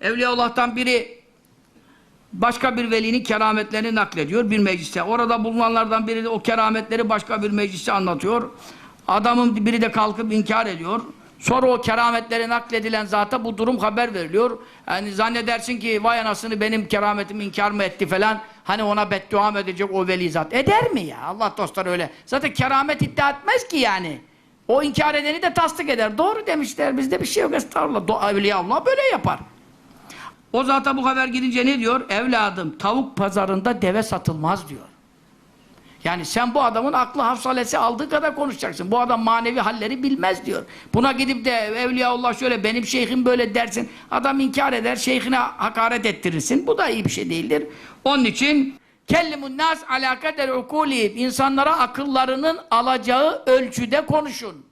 Evliyaullah'tan biri başka bir velinin kerametlerini naklediyor bir mecliste. Orada bulunanlardan biri de o kerametleri başka bir mecliste anlatıyor. Adamın biri de kalkıp inkar ediyor. Sonra o kerametleri nakledilen zata bu durum haber veriliyor. Yani zannedersin ki vay anasını benim kerametimi inkar mı etti falan. Hani ona beddua mı edecek o veli zat. Eder mi ya? Allah dostları öyle. Zaten keramet iddia etmez ki yani. O inkar edeni de tasdik eder. Doğru demişler. Bizde bir şey yok. Estağfurullah. Do- Evliyaullah böyle yapar. O zata bu haber gidince ne diyor? Evladım tavuk pazarında deve satılmaz diyor. Yani sen bu adamın aklı hafsalesi aldığı kadar konuşacaksın. Bu adam manevi halleri bilmez diyor. Buna gidip de Evliyaullah şöyle benim şeyhim böyle dersin. Adam inkar eder, şeyhine hakaret ettirirsin. Bu da iyi bir şey değildir. Onun için kellimun nas ala kader ukuli insanlara akıllarının alacağı ölçüde konuşun.